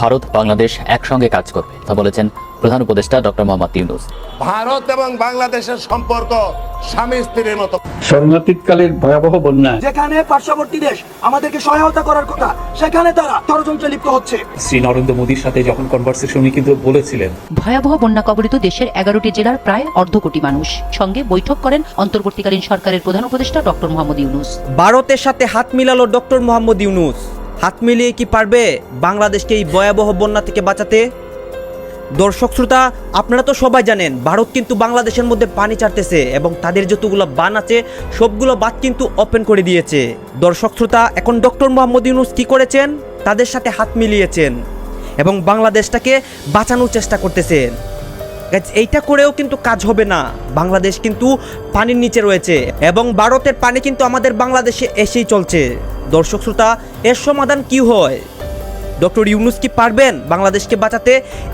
ভারত বাংলাদেশ একসঙ্গে কাজ করবে তা বলেছেন প্রধান উপদেষ্টা ডক্টর মোহাম্মদ ইউনুস। ভারত এবং বাংলাদেশের সম্পর্ক স্বামী স্ত্রীর মতো। স্মরণাতীতকালের ভয়াবহ বন্যায় যেখানে পার্শ্ববর্তী দেশ আমাদেরকে সহায়তা করার কথা সেখানে তারা ষড়যন্ত্রে লিপ্ত হচ্ছে। শ্রী নরেন্দ্র মোদীর সাথে যখন কনভারসেশন উনি কিন্তু বলেছিলেন ভয়াবহ বন্যা কবলিত দেশের এগারোটি জেলার প্রায় অর্ধ কোটি মানুষ। সঙ্গে বৈঠক করেন অন্তর্বর্তীকালীন সরকারের প্রধান উপদেষ্টা ডক্টর মোহাম্মদ ইউনুস। ভারতের সাথে হাত মিলালো ডক্টর মোহাম্মদ ইউনুস। হাত মিলিয়ে কি পারবে বাংলাদেশকে এই ভয়াবহ বন্যা থেকে বাঁচাতে? দর্শক শ্রোতা, আপনারা তো সবাই জানেন, ভারত কিন্তু বাংলাদেশের মধ্যে পানি ছাড়তেছে এবং তাদের যতগুলো বান আছে, সবগুলো বাদ কিন্তু ওপেন করে দিয়েছে। দর্শক শ্রোতা, এখন ডক্টর মোহাম্মদ ইউনুস কী করেছেন? তাদের সাথে হাত মিলিয়েছেন এবং বাংলাদেশটাকে বাঁচানোর চেষ্টা করতেছেন। এইটা করেও কিন্তু কাজ হবে না। বাংলাদেশ কিন্তু পানির নিচে রয়েছে এবং ভারতের পানি কিন্তু আমাদের বাংলাদেশে এসেই চলছে। দর্শক শ্রোতা, এর সমাধান কি হয়? ডক্টর ইউনুস কি পারবেন বাংলাদেশকে বাঁচাতে?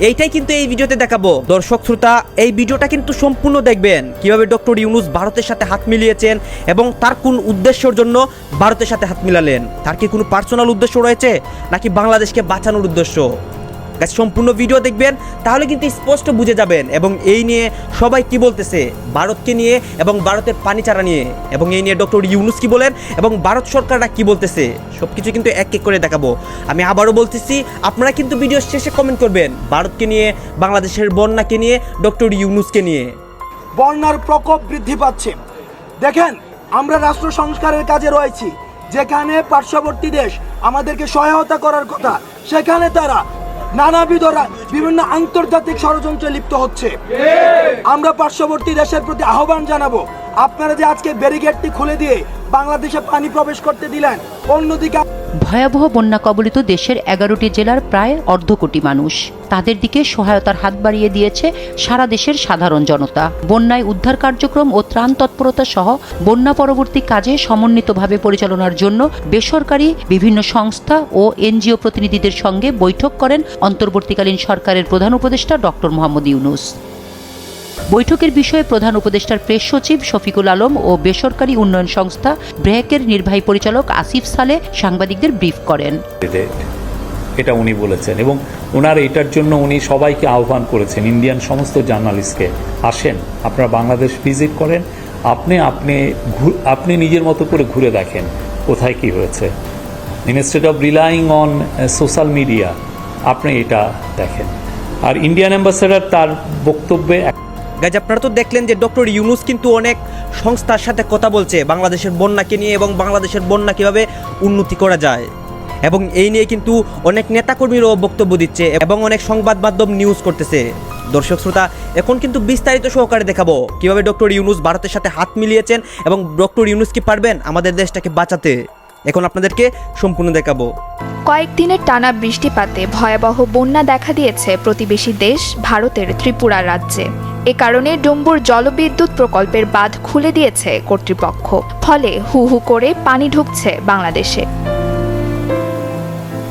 এইটাই কিন্তু এই ভিডিওতে দেখাবো। দর্শক শ্রোতা, এই ভিডিওটা কিন্তু সম্পূর্ণ দেখবেন। কীভাবে ডক্টর ইউনুস ভারতের সাথে হাত মিলিয়েছেন এবং তার কোন উদ্দেশ্যের জন্য ভারতের সাথে হাত মিলালেন? তার কি কোনো পার্সোনাল উদ্দেশ্য রয়েছে? নাকি বাংলাদেশকে বাঁচানোর উদ্দেশ্য? Guys, সম্পূর্ণ ভিডিও দেখবেন তাহলে কিন্তু স্পষ্ট বুঝে যাবেন। এবং এই নিয়ে সবাই কি বলতেছে? ভারতকে নিয়ে এবং ভারতের পানি চারা নিয়ে। এবং এই নিয়ে ডক্টর ইউনুস কি বলেন? এবং ভারত সরকাররা কি বলতেছে? সব কিছু কিন্তু এক এক করে দেখাবো। আমি আবারও বলতেছি আপনারা কিন্তু ভিডিও শেষে কমেন্ট করবেন ভারতকে নিয়ে বাংলাদেশের বন্যাকে নিয়ে ডক্টর ইউনুসকে নিয়ে। বন্যার প্রকোপ বৃদ্ধি পাচ্ছে। দেখেন আমরা রাষ্ট্র সংস্কারের কাজে রয়েছি। যেখানে পার্শ্ববর্তী দেশ আমাদেরকে সহায়তা করার কথা সেখানে তারা নানাবিধ বিভিন্ন আন্তর্জাতিক ষড়যন্ত্রে লিপ্ত হচ্ছে। আমরা পার্শ্ববর্তী দেশের প্রতি আহ্বান জানাব, আপনারা যে আজকে ব্যারিকেডটি খুলে দিয়ে বাংলাদেশে পানি প্রবেশ করতে দিলেন, অন্যদিকে ভয়াবহ বন্যা কবলিত দেশের এগারোটি জেলার প্রায় অর্ধ কোটি মানুষ। তাদের দিকে সহায়তার হাত বাড়িয়ে দিয়েছে সারা দেশের সাধারণ জনতা। বন্যায় উদ্ধার কার্যক্রম ও ত্রাণ তৎপরতা সহ বন্যা পরবর্তী কাজে সমন্বিতভাবে পরিচালনার জন্য বেসরকারি বিভিন্ন সংস্থা ও এনজিও প্রতিনিধিদের সঙ্গে বৈঠক করেন অন্তর্বর্তীকালীন সরকারের প্রধান উপদেষ্টা ডক্টর মোহাম্মদ ইউনুস। বৈঠকের বিষয়ে প্রধান উপদেষ্টার প্রেস সচিব শফিকুল আলম ও বেসরকারি উন্নয়ন সংস্থা ব্র্যাকের নির্বাহী পরিচালক আসিফ সালে সাংবাদিকদের ব্রিফ করেন। এটা উনি বলেছেন এবং ওনার এটার জন্য উনি সবাইকে আহ্বান করেছেন। ইন্ডিয়ান সমস্ত জার্নালিস্টকে, আসেন, আপনারা বাংলাদেশ ভিজিট করেন, আপনি আপনি আপনি নিজের মতো করে ঘুরে দেখেন কোথায় কি হয়েছে। Instead of relying on social media আপনি এটা দেখেন। আর ইন্ডিয়ান অ্যাম্বাসেডার তার বক্তব্যে গাইজ, আপনারা তো দেখলেন যে ডক্টর ইউনুস কিন্তু অনেক সংস্থার সাথে কথা বলছে, বাংলাদেশের বন্যাকে নিয়ে এবং বাংলাদেশের বন্যা কীভাবে উন্নতি করা যায়। এবং এই নিয়ে কিন্তু অনেক নেতাকর্মীরাও বক্তব্য দিচ্ছে এবং অনেক সংবাদ মাধ্যম নিউজ করতেছে। দর্শক শ্রোতা, এখন কিন্তু বিস্তারিত সহকারে দেখাবো কীভাবে ডক্টর ইউনুস ভারতের সাথে হাত মিলিয়েছেন এবং ডক্টর ইউনুস কি পারবেন আমাদের দেশটাকে বাঁচাতে। এখন আপনাদেরকে সম্পূর্ণ দেখাবো। কয়েকদিনের টানা বৃষ্টিপাতে ভয়াবহ বন্যা দেখা দিয়েছে প্রতিবেশী দেশ, ভারতের ত্রিপুরা রাজ্যে। এ কারণে ডুম্বুর জলবিদ্যুৎ প্রকল্পের বাঁধ খুলে দিয়েছে কর্তৃপক্ষ। ফলে হু হু করে পানি ঢুকছে বাংলাদেশে।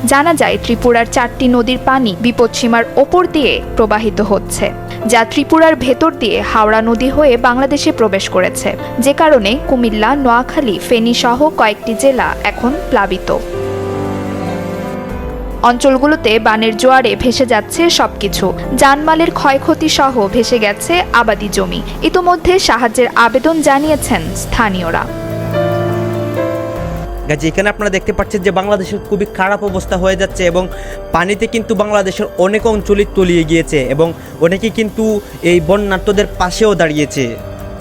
জানা যায়, ত্রিপুরার চারটি নদীর পানি বিপদসীমার ওপর দিয়ে প্রবাহিত হচ্ছে, যা ত্রিপুরার ভেতর দিয়ে হাওড়া নদী হয়ে বাংলাদেশে প্রবেশ করেছে। যে কারণে কুমিল্লা, নোয়াখালী, ফেনী সহ কয়েকটি জেলা এখন প্লাবিত। অঞ্চলগুলোতে বানের জোয়ারে ভেসে যাচ্ছে সবকিছু। জানমালের ক্ষয়ক্ষতি সহ ভেসে গেছে আবাদি জমি। ইতোমধ্যে সাহায্যের আবেদন জানিয়েছেন স্থানীয়রা। গাজী এখানে আপনারা দেখতে পাচ্ছেন যে বাংলাদেশের খুবই খারাপ অবস্থা হয়ে যাচ্ছে এবং পানিতে কিন্তু বাংলাদেশের অনেক অঞ্চলই তলিয়ে গিয়েছে এবং অনেকে কিন্তু এই বন্যার্থদের পাশেও দাঁড়িয়েছে।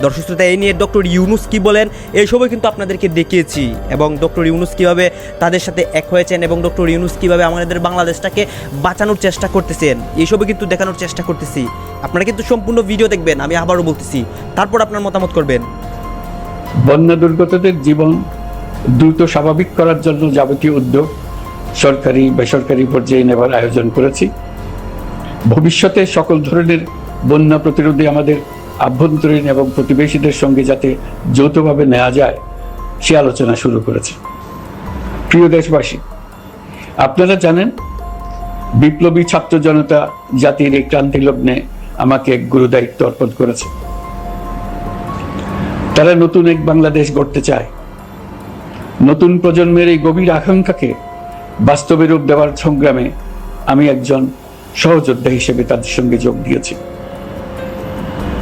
দর্শক শ্রোতা এই নিয়ে ডক্টর ইউনুস কি বলেন? এইসবই কিন্তু আপনাদেরকে দেখিয়েছি। এবং ডক্টর ইউনুস কীভাবে তাদের সাথে এক হয়েছেন এবং ডক্টর ইউনুস কীভাবে আমাদের বাংলাদেশটাকে বাঁচানোর চেষ্টা করতেছেন এইসবই কিন্তু দেখানোর চেষ্টা করতেছি। আপনারা কিন্তু সম্পূর্ণ ভিডিও দেখবেন, আমি আবারও বলতেছি। তারপর আপনার মতামত করবেন। বন্যা দুর্গতদের জীবন দ্রুত স্বাভাবিক করার জন্য যাবতীয় উদ্যোগ সরকারি, বেসরকারি পর্যায়ে নেবার আয়োজন করেছি। ভবিষ্যতে সকল ধরনের বন্যা প্রতিরোধে আমাদের আভ্যন্তরীণ এবং প্রতিবেশীদের সঙ্গে যাতে যৌথভাবে নেওয়া যায়, সে আলোচনা শুরু করেছে। প্রিয় দেশবাসী, আপনারা জানেন, বিপ্লবী ছাত্র জনতা জাতির এই ক্রান্তি লগ্নে আমাকে এক গুরুদায়িত্ব অর্পণ করেছে। তারা নতুন এক বাংলাদেশ গড়তে চায়। নতুন প্রজন্মের এই গভীর আকাঙ্ক্ষাকে বাস্তবে রূপ দেওয়ার সংগ্রামে আমি একজন সহযোদ্ধা হিসেবে তাদের সঙ্গে যোগ দিয়েছি।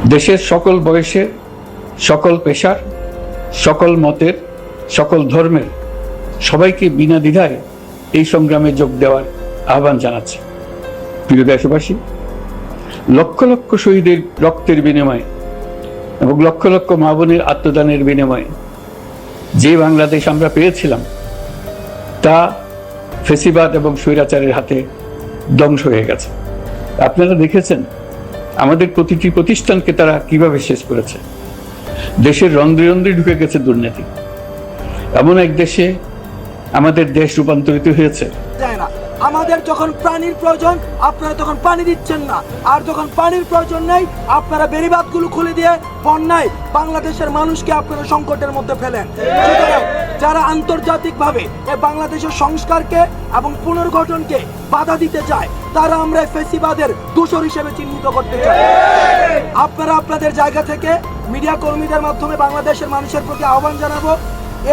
দেশের সকল বয়সে, সকল পেশার, সকল মতের, সকল ধর্মের সবাইকে বিনা দ্বিধায় এই সংগ্রামে যোগ দেওয়ার আহ্বান জানাচ্ছি। প্রিয় দেশবাসী, লক্ষ লক্ষ শহীদের রক্তের বিনিময়ে এবং লক্ষ লক্ষ মা বোনের আত্মদানের বিনিময়ে যে বাংলাদেশ আমরা পেয়েছিলাম, তা ফেসিবাদ এবং স্বৈরাচারের হাতে ধ্বংস হয়ে গেছে। আপনারা দেখেছেন আমাদের প্রতিটি প্রতিষ্ঠানকে তারা কীভাবে শেষ করেছে? দেশের রন্ধ্রে রন্ধ্রে ঢুকে গেছে দুর্নীতি। এমন এক দেশে আমাদের দেশ রূপান্তরিত হয়েছে। আমাদের যখন পানির প্রয়োজন, আপনারা তখন পানি দিচ্ছেন না। আর যখন পানির প্রয়োজন নেই, আপনারা বেড়িবাঁধগুলো খুলে দিয়ে বন্যায় বাংলাদেশের মানুষকে আপনারা সংকটের মধ্যে ফেলেন। যারা আন্তর্জাতিকভাবে বাংলাদেশের সংস্কারকে এবং পুনর্গঠনকে বাধা দিতে চায়, তারা আমরা ফেসিবাদের দূষর হিসেবে চিহ্নিত করতে চাই। আপনারা আপনাদের জায়গা থেকে মিডিয়া কর্মীদের মাধ্যমে বাংলাদেশের মানুষের প্রতি আহ্বান জানাব।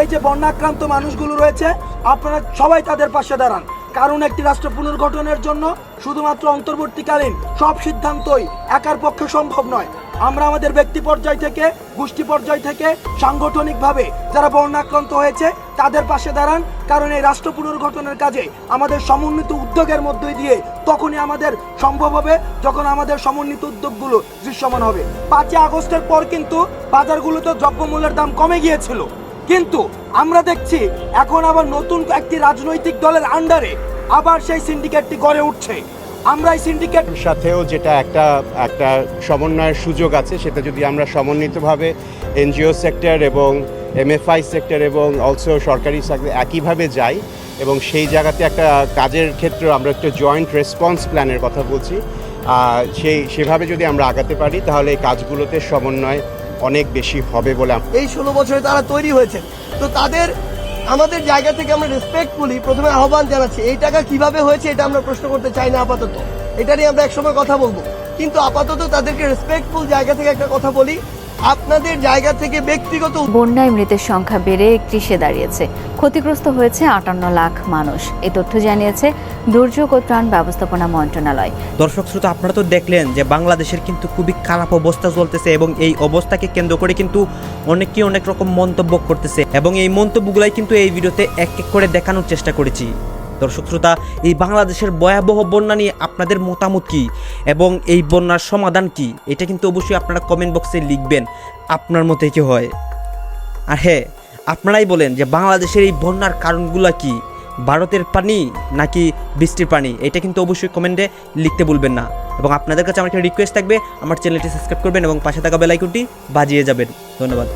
এই যে বন্যাক্রান্ত মানুষগুলো রয়েছে, আপনারা সবাই তাদের পাশে দাঁড়ান। কারণ একটি রাষ্ট্র পুনর্গঠনের জন্য শুধুমাত্র অন্তর্বর্তীকালীন সব সিদ্ধান্তই একার পক্ষে সম্ভব নয়। আমরা আমাদের ব্যক্তি পর্যায় থেকে, গোষ্ঠী পর্যায় থেকে, সাংগঠনিকভাবে যারা বন্যাক্রান্ত হয়েছে, তাদের পাশে দাঁড়ান। কারণ এই রাষ্ট্র পুনর্গঠনের কাজে আমাদের সমন্বিত উদ্যোগের মধ্যে দিয়ে তখনই আমাদের সম্ভব হবে, যখন আমাদের সমন্বিত উদ্যোগগুলো দৃশ্যমান হবে। পাঁচই আগস্টের পর কিন্তু বাজারগুলোতে দ্রব্যমূল্যের দাম কমে গিয়েছিল। কিন্তু আমরা দেখছি এখন আবার নতুন একটি রাজনৈতিক দলের আন্ডারে আবার সেই সিন্ডিকেটটি গড়ে উঠছে। আমরা এই সিন্ডিকেট সাথেও যেটা একটা একটা সমন্বয়ের সুযোগ আছে, সেটা যদি আমরা সমন্বিতভাবে এনজিও সেক্টর এবং এমএফআই সেক্টর এবং অলসো সরকারি একইভাবে যাই এবং সেই জায়গাতে একটা কাজের ক্ষেত্রে, আমরা একটা জয়েন্ট রেসপন্স প্ল্যানের কথা বলছি সেই, সেভাবে যদি আমরা আগাতে পারি, তাহলে এই কাজগুলোতে সমন্বয় অনেক বেশি হবে বলে এই ষোলো বছরে তারা তৈরি হয়েছে। তো তাদের, আমাদের জায়গা থেকে আমরা রেসপেক্টফুলি প্রথমে আহ্বান জানাচ্ছি, এই টাকা কীভাবে হয়েছে এটা আমরা প্রশ্ন করতে চাই না আপাতত। এটা নিয়ে আমরা একসময় কথা বলব। কিন্তু আপাতত তাদেরকে রেসপেক্টফুল জায়গা থেকে একটা কথা বলি আপনাদের জায়গা থেকে ব্যক্তিগত বন্যায় মৃতের সংখ্যা বেড়ে একত্রিশে দাঁড়িয়েছে। ক্ষতিগ্রস্ত হয়েছে আটান্ন লাখ মানুষ। এ তথ্য জানিয়েছে দুর্যোগ ও ত্রাণ ব্যবস্থাপনা মন্ত্রণালয়। দর্শক শ্রোতা আপনারা তো দেখলেন যে বাংলাদেশের কিন্তু খুবই খারাপ অবস্থা চলতেছে এবং এই অবস্থাকে কেন্দ্র করে কিন্তু অনেকেই অনেক রকম মন্তব্য করতেছে। এবং এই মন্তব্যগুলাই কিন্তু এই ভিডিওতে এক এক করে দেখানোর চেষ্টা করেছি। দর্শক শ্রোতা, এই বাংলাদেশের ভয়াবহ বন্যা নিয়ে আপনাদের মতামত কি এবং এই বন্যার সমাধান কি? এটা কিন্তু অবশ্যই আপনারা কমেন্ট বক্সে লিখবেন। আপনার মতে কি হয়? আর হ্যাঁ আপনারাই বলেন যে বাংলাদেশের এই বন্যার কারণগুলো কি? ভারতের পানি নাকি বৃষ্টির পানি? এটা কিন্তু অবশ্যই কমেন্টে লিখতে ভুলবেন না। এবং আপনাদের কাছে আমার একটা রিকোয়েস্ট থাকবে, আমার চ্যানেলটি সাবস্ক্রাইব করবেন এবং পাশে থাকা বেলাইকনটি বাজিয়ে যাবেন। ধন্যবাদ।